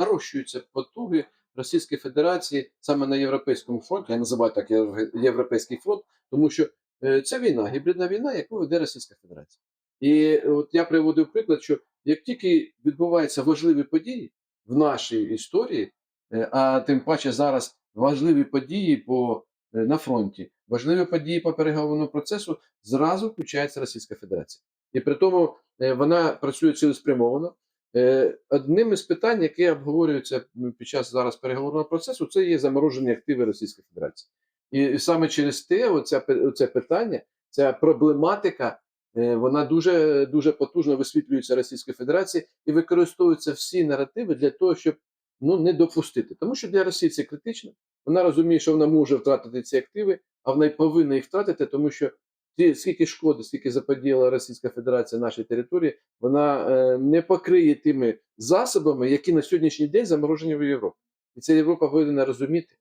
нарощуються потуги Російської Федерації саме на Європейському фронті. Я називаю так Європейський фронт, тому що це війна, гібридна війна, яку веде Російська Федерація. І от я приводив приклад, що як тільки відбуваються важливі події в нашій історії, е, а тим паче зараз важливі події по, е, на фронті, важливі події по переговорному процесу, зразу включається Російська Федерація. І при тому е, вона працює цілеспрямовано. Е, Одним із питань, яке обговорюється під час зараз переговорного процесу, це є заморожені активи Російської Федерації. І, саме через те, оця, оце питання, ця проблематика, е, вона дуже, дуже потужно висвітлюється Російською Федерацією і використовуються всі наративи для того, щоб ну, не допустити. Тому що для Росії це критично. Вона розуміє, що вона може втратити ці активи, а вона й повинна їх втратити, тому що скільки шкоди, скільки заподіяла Російська Федерація нашій території, вона е, не покриє тими засобами, які на сьогоднішній день заморожені в Європі. І це Європа повинна розуміти.